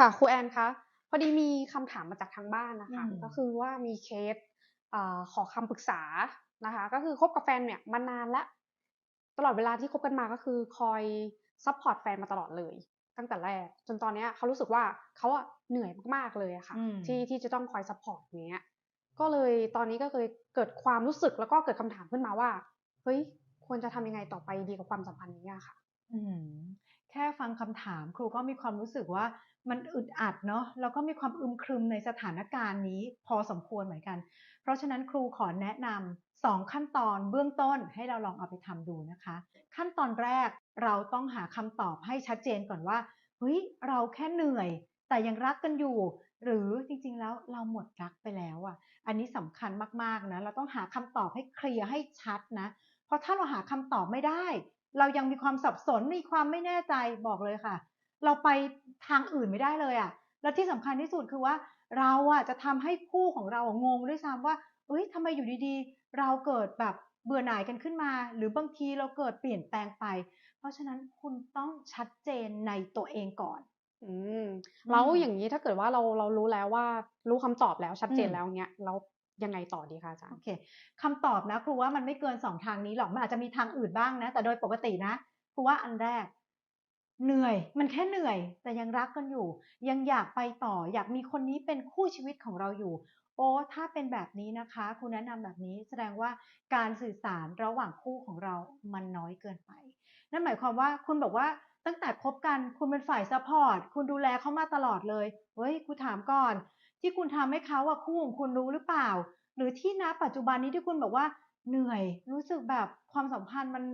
ค่ะครูแอนคะพอดีมีคำถามมาจากทางบ้านนะคะอืมก็คือว่ามีเคสเอ่อขอคำปรึกษานะคะ ก็คือคบกับแฟนเนี่ยมานานแล้วตลอดเวลาที่คบกันมาก็คือคอยซัพพอร์ตแฟนมาตลอดเลย ตั้งแต่แรก จนตอนเนี้ยเขารู้สึกว่าเขาอะเหนื่อยมากๆเลยอะค่ะอืมที่ที่จะต้องคอยซัพพอร์ตอย่างเงี้ยก็เลยตอนนี้ก็เลยเกิดความรู้สึกแล้วก็เกิดคำถามขึ้นมาว่าเฮ้ยควรจะทำยังไงต่อไปดีกับความสัมพันธ์นี้อะค่ะ อืม แค่ฟังคำถามครูก็มีความรู้สึกว่ามันอึดอัดเนาะแล้วก็มีความอึมครึมในสถานการณ์นี้พอสมควรเหมือนกัน เพราะฉะนั้นครูขอแนะนำสองขั้นตอนเบื้องต้นให้เราลองเอาไปทำดูนะคะ ขั้นตอนแรกเราต้องหาคำตอบให้ชัดเจนก่อนว่าเฮ้ยเราแค่เหนื่อย แต่ยังรักกันอยู่ หรือจริงๆแล้วเราหมดรักไปแล้วอะ อันนี้สำคัญมากๆนะเราต้องหาคำตอบให้เคลียร์ให้ชัดนะเพราะถ้าเราหาคำตอบไม่ได้ เรายังมีความสับสนมีความไม่แน่ใจบอกเลยค่ะ เราไปทางอื่นไม่ได้เลยอะ่ะและที่สำคัญที่สุดคือว่าเราอะจะทำให้คู่ของเรางงด้วยซ้ำว่าเอ้ยทำไมอยู่ดีๆ เราเกิดแบบเบื่อหน่ายกันขึ้นมา หรือบางทีเราเกิดเปลี่ยนแปลงไป เพราะฉะนั้นคุณต้องชัดเจนในตัวเองก่อน อืมแล้วอย่างนี้ถ้าเกิดว่าเราเรารู้แล้วว่า รู้คำตอบแล้วชัดเจนอืมแล้วเงี้ยแล้ว ยังไงต่อดีคะอาจารโอเคคำตอบนะครูว่ามันไม่เกินสองทางนี้หรอกมันอาจจะมีทางอื่นบ้างนะ แต่โดยปกตินะครูว่าอันแรก เหนื่อย มันแค่เหนื่อย แต่ยังรักกันอยู่ ยังอยากไปต่อ อยากมีคนนี้เป็นคู่ชีวิตของเราอยู่ โอ้ถ้าเป็นแบบนี้นะคะครูแนะนำแบบนี้แสดงว่าการสื่อสารระหว่างคู่ของเรามันน้อยเกินไป นั่นหมายความว่าคุณบอกว่าตั้งแต่คบกันคุณเป็นฝ่ายซัพพอร์ตคุณดูแลเขามาตลอดเลยเฮ้ยครูถามก่อน ที่คุณทำให้เขาอะคู่ของคุณรู้หรือเปล่า หรือที่ณปัจจุบันนี้ที่คุณบอกว่าเหนื่อยรู้สึกแบบความสัมพันธ์มัน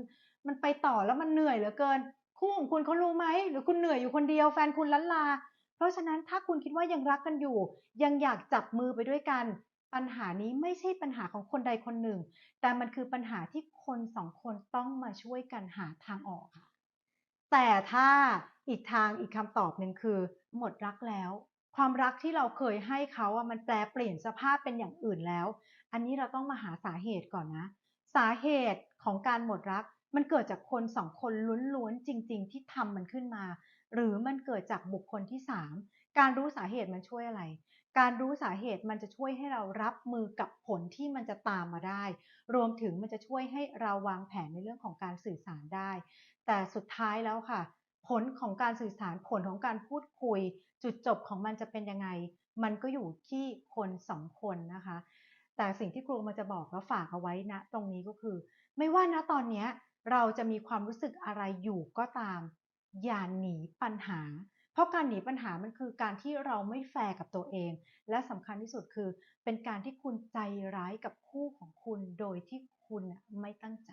มันไปต่อแล้วมันเหนื่อยเหลือเกิน คู่ของคุณเขารู้ไหมหรือคุณเหนื่อยอยู่คนเดียวแฟนคุณลันลา เพราะฉะนั้นถ้าคุณคิดว่ายังรักกันอยู่ ยังอยากจับมือไปด้วยกัน ปัญหานี้ไม่ใช่ปัญหาของคนใดคนหนึ่ง แต่มันคือปัญหาที่คนสองคนต้องมาช่วยกันหาทางออกค่ะแต่ถ้าอีกทางอีกคำตอบหนึ่งคือ หมดรักแล้ว ความรักที่เราเคยให้เขาอะมันแปลเปลี่ยนสภาพเป็นอย่างอื่นแล้ว อันนี้เราต้องมาหาสาเหตุก่อนนะ สาเหตุของการหมดรัก มันเกิดจากคนสองคนล้วนๆจริง ๆ ที่ทำมันขึ้นมา หรือมันเกิดจากบุคคลที่สามการรู้สาเหตุมันช่วยอะไร การรู้สาเหตุมันจะช่วยให้เรารับมือกับผลที่มันจะตามมาได้ รวมถึงมันจะช่วยให้เราวางแผนในเรื่องของการสื่อสารได้ แต่สุดท้ายแล้วค่ะ ผลของการสื่อสารผลของการพูดคุย จุดจบของมันจะเป็นยังไง มันก็อยู่ที่คนสองคนนะคะ แต่สิ่งที่ครูมาจะบอกแล้วฝากเอาไว้นะตรงนี้ก็คือ ไม่ว่านะตอนนี้เราจะมีความรู้สึกอะไรอยู่ก็ตาม อย่าหนีปัญหา เพราะการหนีปัญหามันคือการที่เราไม่แฟร์กับตัวเอง และสำคัญที่สุดคือ เป็นการที่คุณใจร้ายกับคู่ของคุณโดยที่คุณไม่ตั้งใจ